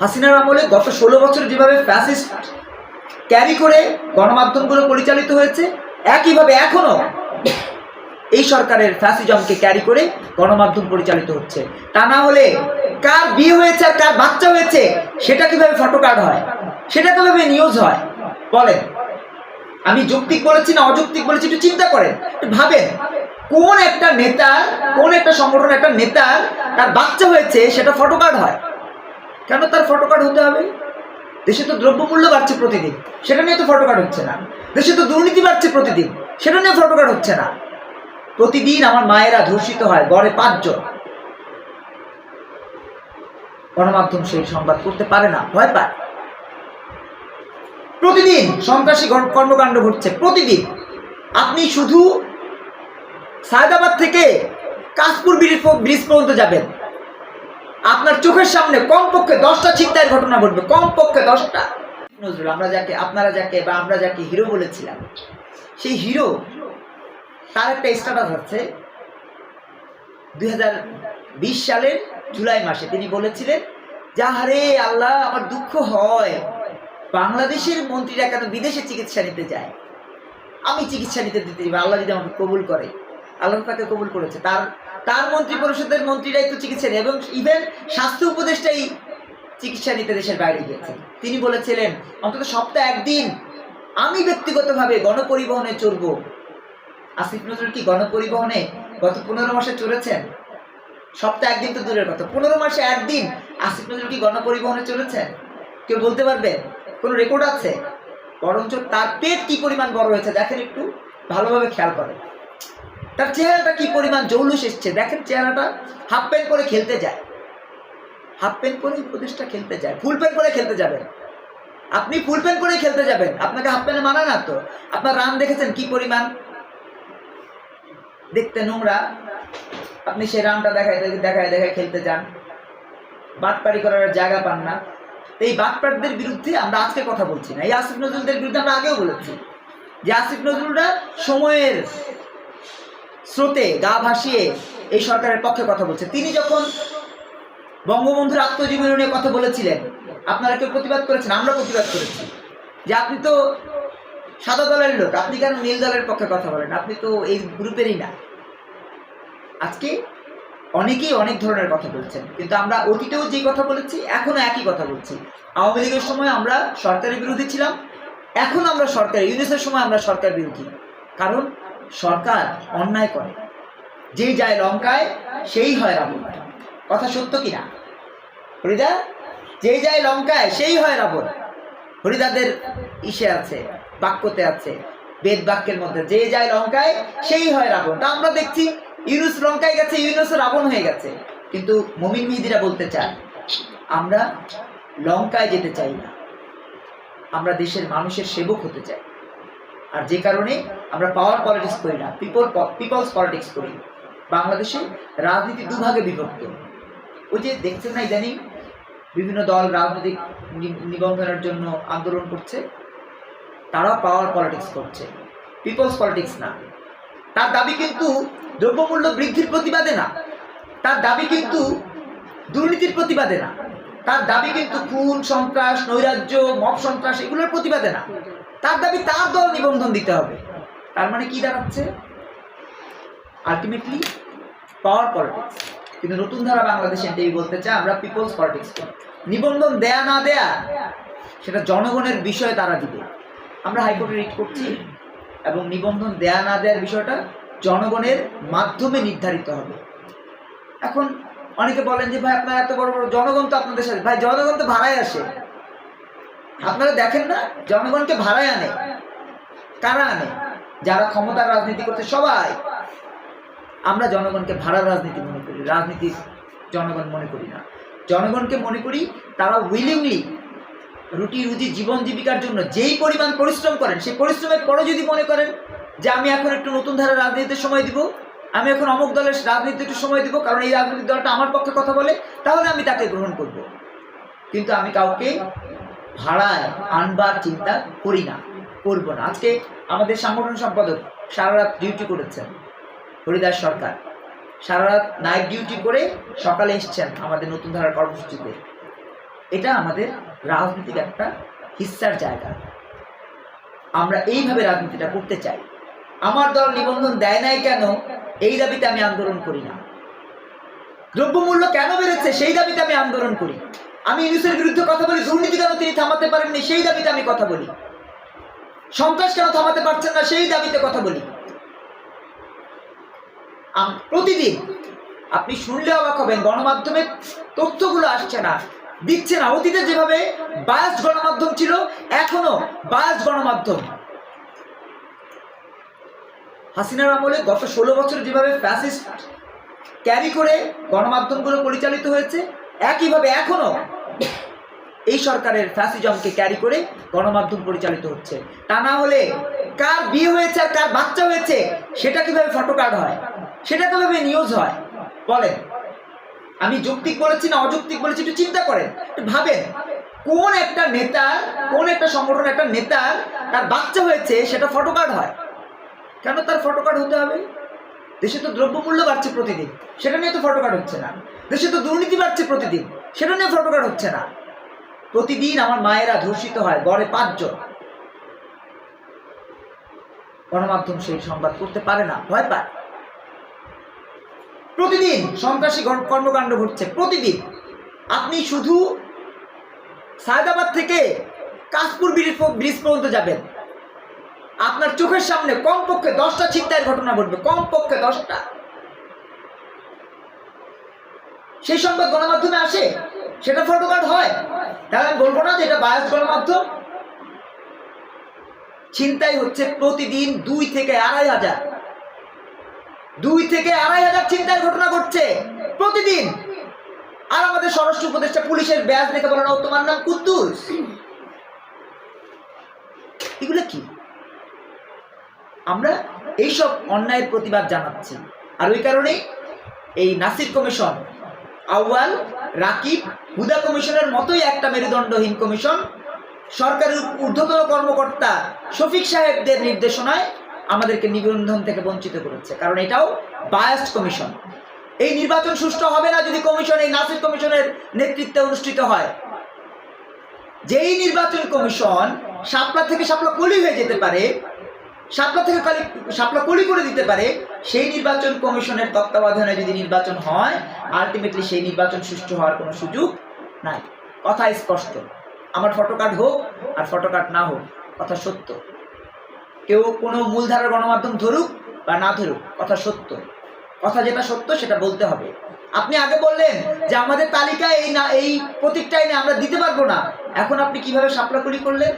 হাসিনার আমলে গত ষোলো বছর যেভাবে ফ্যাসিস্ট ক্যারি করে গণমাধ্যমগুলো পরিচালিত হয়েছে, একইভাবে এখনও এই সরকারের ফ্যাসিজমকে ক্যারি করে গণমাধ্যম পরিচালিত হচ্ছে। তা না হলে কার বিয়ে হয়েছে আর কার বাচ্চা হয়েছে, সেটা কীভাবে ফটো কার্ড হয়? সেটা কীভাবে নিউজ হয়? বলেন। আমি যৌক্তিক বলেছি না অযৌক্তিক বলেছি, একটু চিন্তা করেন। একটু ভাবেন। কোন একটা নেতার, কোন একটা সংগঠন একটা নেতার, তার বাচ্চা হয়েছে, সেটা ফটো কার্ড হয়। কেন তার ফটো কার্ড হতে হবে? দেশে তো দ্রব্যমূল্য বাড়ছে প্রতিদিন, সেটা নিয়ে তো ফটো কার্ড হচ্ছে না। দেশে তো দুর্নীতি বাড়ছে প্রতিদিন, সেটা নিয়ে ফটো কার্ড হচ্ছে না। প্রতিদিন আমার মায়েরা ধর্ষিত হয়, গড়ে পাঁচজন। গণমাধ্যম সেই সংবাদ করতে পারে না, ভয় পায়। প্রতিদিন সন্ত্রাসী কর্মকাণ্ড ঘটছে, প্রতিদিন। আপনি শুধু সায়দাবাদ থেকে কাশপুর ব্রিজ পর্যন্ত যাবেন। আপনার চোখের সামনে কমপক্ষে দশটা ছিনতাইয়ের ঘটনা ঘটবে, কমপক্ষে দশটা। নজরুল, আমরা যাকে, আপনারা যাকে বা আমরা যাকে হিরো বলেছিলাম, সেই হিরো তার একটা স্ট্যাটাস আছে। দুই সালের জুলাই মাসে তিনি বলেছিলেন যাহারে আল্লাহ, আমার দুঃখ হয়। বাংলাদেশের মন্ত্রীরা কেন বিদেশে চিকিৎসা নিতে যায়? আমি চিকিৎসা নিতে দিতে আল্লাহ যদি আমাকে কবুল করে। আল্লাহ তাকে কবুল করেছে। তার তার মন্ত্রী পরিষদের মন্ত্রীরাই তো চিকিৎসা নেয় এবং ইভেন স্বাস্থ্য উপদেষ্টাই চিকিৎসা নিতে দেশের বাইরে গিয়েছেন তিনি বলেছিলেন, অন্তত সপ্তাহে একদিন আমি ব্যক্তিগতভাবে গণপরিবহনে চড়ব। আসিফ নজরুল কি গণপরিবহনে গত পনেরো মাসে চড়েছেন? সপ্তাহে একদিন তো দূরের কথা। পনেরো মাসে একদিন আসিফ নজরুল কি গণপরিবহনে চলেছেন কেউ বলতে পারবে? কোনো রেকর্ড আছে? বরঞ্চ তার পেট কি পরিমাণ বড় হয়েছে দেখেন একটু ভালোভাবে খেয়াল করেন। তার চেহারাটা কি পরিমাণ জৌলুস এসছে? দেখেন চেহারাটা হাফ প্যান্ট পরে খেলতে যায়। হাফ প্যান্ট পরে উপদেশটা খেলতে যায়। ফুল প্যান্ট পরে খেলতে যাবেন। আপনি ফুল প্যান্ট পরে খেলতে যাবেন। আপনাকে হাফ প্যান্টে মানা না তো। আপনার রান দেখেছেন কি পরিমাণ? দেখতে নোংরা। আপনি সেই রানটা দেখায় দেখায় দেখায় খেলতে যান। বাটপাড়ি করার জায়গা পান না। এই বাটপাটদের বিরুদ্ধে আমরা আজকে কথা বলছি না। এই আসিফ নজরুলদের বিরুদ্ধে আমরা আগেও বলেছি যে আসিফ নজরুলরা সময়ের স্রোতে গা ভাসিয়ে এই সরকারের পক্ষে কথা বলছে। তিনি যখন বঙ্গবন্ধুর আত্মজীবনী নিয়ে কথা বলেছিলেন, আপনারা কেউ প্রতিবাদ করেছেন? আমরা প্রতিবাদ করেছি। যে আপনি তো সাদা দলের লোক, আপনি কেন নীল দলের পক্ষে কথা বলেন? আপনি তো এই গ্রুপেরই না। আজকে অনেকেই অনেক ধরনের কথা বলছেন, কিন্তু আমরা অতীতেও যে কথা বলেছি, এখনও একই কথা বলছি। আওয়ামী লীগের সময় আমরা সরকারের বিরোধী ছিলাম, এখন আমরা সরকার ইউনিসের সময় আমরা সরকার বিরোধী। কারণ সরকার অন্যায় করে। যেই যায় লঙ্কায়, সেই হয় রাবণ। কথা সত্য কিনা? হরিদা, যেই যায় লঙ্কায়, সেই হয় রাবণ। হরিদাদের ইসে আছে, বাক্যতে আছে, বেদ বাক্যের মধ্যে, যে যায় লঙ্কায়, সেই হয় রাবণ। তা আমরা দেখছি, ইউনুস লঙ্কায় গেছে, ইউনুস রাবণ হয়ে গেছে। কিন্তু মমিন মিহিদিরা বলতে চায়, আমরা লঙ্কায় যেতে চাই না। আমরা দেশের মানুষের সেবক হতে চাই। আর যে কারণে আমরা পাওয়ার পলিটিক্স করি না পিপল পিপলস পলিটিক্স করি। বাংলাদেশে রাজনীতি দুভাগে বিভক্ত। ওই যে দেখছেন না ইদানিং বিভিন্ন দল রাজনৈতিক নিবন্ধনের জন্য আন্দোলন করছে, তারা পাওয়ার পলিটিক্স করছে পিপলস পলিটিক্স না। তার দাবি কিন্তু দ্রব্যমূল্য বৃদ্ধির প্রতিবাদে না। তার দাবি কিন্তু দুর্নীতির প্রতিবাদে না। তার দাবি কিন্তু খুন, সন্ত্রাস, নৈরাজ্য, মব সন্ত্রাস এগুলোর প্রতিবাদে না। তার দাবি তার দল নিবন্ধন দিতে হবে। তার মানে কি দাঁড়াচ্ছে? আলটিমেটলি পাওয়ার পলিটিক্স কিন্তু নতুন ধারা বাংলাদেশ এনটিভি বলতে চায় আমরা পিপলস পলিটিক্স নিবন্ধন দেয়া না দেয়া, সেটা জনগণের বিষয়ে তারা দিবে। আমরা হাইকোর্টে রিট করছি, এবং নিবন্ধন দেয়া না দেওয়ার বিষয়টা জনগণের মাধ্যমে নির্ধারিত হবে। এখন অনেকে বলেন যে, ভাই, আপনারা এত বড় বড় জনগণ তো আপনাদের সাথে ভাই, জনগণ তো ভাড়ায় আসে। আপনারা দেখেন না, জনগণকে ভাড়ায় আনে। কারা আনে? যারা ক্ষমতার রাজনীতি করতে সবাই। আমরা জনগণকে ভাড়ার রাজনীতি মনে করি রাজনীতি জনগণ মনে করি না। জনগণকে মনে করি তারা উইলিংলি রুটি, রুজি, জীবন জীবিকার জন্য যেই পরিমাণ পরিশ্রম করেন, সেই পরিশ্রমের পরে যদি মনে করেন যে আমি এখন একটু নতুন ধারার রাজনীতিতে সময় দিব, আমি এখন অমুক দলের রাজনীতিতে একটু সময় দিব, কারণ এই রাজনৈতিক দলটা আমার পক্ষে কথা বলে, তাহলে আমি তাকে গ্রহণ করব। কিন্তু আমি কাউকে ভাড়ায় আনবার চিন্তা করি না, করব না। আজকে আমাদের সাংগঠনিক সম্পাদক সারা রাত ডিউটি করেছেন হরিদাস সরকার। সারা রাত নাইট ডিউটি করে সকালে এসছেন আমাদের নতুন ধারার কর্মসূচিতে। এটা আমাদের রাজনীতির একটা হিস্সার জায়গা। আমরা এইভাবে রাজনীতিটা করতে চাই। আমার দল নিবন্ধন দেয় নাই কেন? এই দাবিতে আমি আন্দোলন করি না। দ্রব্যমূল্য কেন বেড়েছে? সেই দাবিতে আমি আন্দোলন করি। আমি ইউনুসের বিরুদ্ধে কথা বলি, দুর্নীতি কেন তিনি থামাতে পারেননি, সেই দাবিতে আমি কথা বলি। সন্ত্রাস কেন থামাতে পারছেন না, সেই দাবিতে কথা বলি। প্রতিদিন আপনি শুনলে অবাক হবেন, গণমাধ্যমে তথ্যগুলো আসছে না, দিচ্ছে না। অতীতে যেভাবে বায়াস গণমাধ্যম ছিল, এখনও বায়াস গণমাধ্যম। হাসিনার আমলে গত ষোলো বছর যেভাবে ফ্যাসিস্ট ক্যারি করে গণমাধ্যমগুলো পরিচালিত হয়েছে, একইভাবে এখনও এই সরকারের ফ্যাসিজমকে ক্যারি করে গণমাধ্যম পরিচালিত হচ্ছে। তা না হলে কার বিয়ে হয়েছে আর কার বাচ্চা হয়েছে, সেটা কীভাবে ফটোকার্ড হয়? সেটা কীভাবে নিউজ হয়? বলেন। আমি যৌক্তিক বলেছি না অযৌক্তিক বলেছি, একটু চিন্তা করেন, একটু ভাবেন। কোন একটা নেতার, কোন একটা সংগঠনের একটা নেতার তার বাচ্চা হয়েছে, সেটা ফটোকার্ড হয়? কেন তার ফটোকার্ড হতে হবে? দেশে তো দ্রব্যমূল্য বাড়ছে প্রতিদিন, সেটা নিয়ে তো ফটোকার্ড হচ্ছে না। দেশে তো দুর্নীতি বাড়ছে প্রতিদিন। সেটা নিয়ে ফটোকার্ড হচ্ছে না। প্রতিদিন আমার মায়েরা ধর্ষিত হয়, গড়ে পাঁচজন। গণমাধ্যম সেই সংবাদ করতে পারে না, ভয় পায়। প্রতিদিন সন্ত্রাসী কর্মকাণ্ড ঘটছে, প্রতিদিন। আপনি শুধু সায়দাবাদ থেকে কাশপুর ব্রিজ পর্যন্ত যাবেন। আপনার চোখের সামনে কমপক্ষে দশটা ছিনতাইয়ের ঘটনা ঘটবে, কমপক্ষে দশটা। সেই সংবাদ গণমাধ্যমে আসে? সেটা ফটোকার্ড হয়। তাহলে আমি বলব না যে এটা বায়াস গণমাধ্যম। ছিনতাই হচ্ছে প্রতিদিন দুই থেকে আড়াই হাজার। দুই থেকে আড়াই হাজার চিন্তার ঘটনা ঘটছে প্রতিদিন। আর আমাদের স্বরাষ্ট্র উপদেষ্টা পুলিশের ব্যাজ দেখে বলেন "ও, তোমার নাম কুদ্দুস। এগুলো কি? আমরা এইসব অন্যায়ের প্রতিবাদ জানাচ্ছি। আর ওই কারণেই এই নাসির কমিশন আউয়াল, রাকিব, হুদা কমিশনের মতোই একটা মেরুদণ্ডহীন কমিশন। সরকারের ঊর্ধ্বতন কর্মকর্তা শফিক সাহেবদের নির্দেশনায় আমাদেরকে নিবন্ধন থেকে বঞ্চিত করেছে, কারণ এটাও বায়াস্ট কমিশন। এই নির্বাচন সুষ্ঠু হবে না যদি কমিশন, এই নাসির কমিশনের নেতৃত্বে অনুষ্ঠিত হয়। যেই নির্বাচন কমিশন শাপলা থেকে শাপলা কলি হয়ে যেতে পারে শাপলা থেকে কালি শাপলা কলি করে দিতে পারে সেই নির্বাচন কমিশনের তত্ত্বাবধানে যদি নির্বাচন হয় আলটিমেটলি সেই নির্বাচন সুষ্ঠু হওয়ার কোনো সুযোগ নাই। কথা স্পষ্ট। আমার ফটোকার্ড হোক আর ফটোকার্ড না হোক, কথা সত্য। কেউ কোনো মূলধারার গণমাধ্যম ধরুক বা না ধরুক, কথা সত্য। কথা যেটা সত্য সেটা বলতে হবে। আপনি আগে বললেন যে আমাদের তালিকায় এই না, এই প্রতীকটাই না আমরা দিতে পারব না। এখন আপনি কীভাবে সাপলাকুলি করলেন?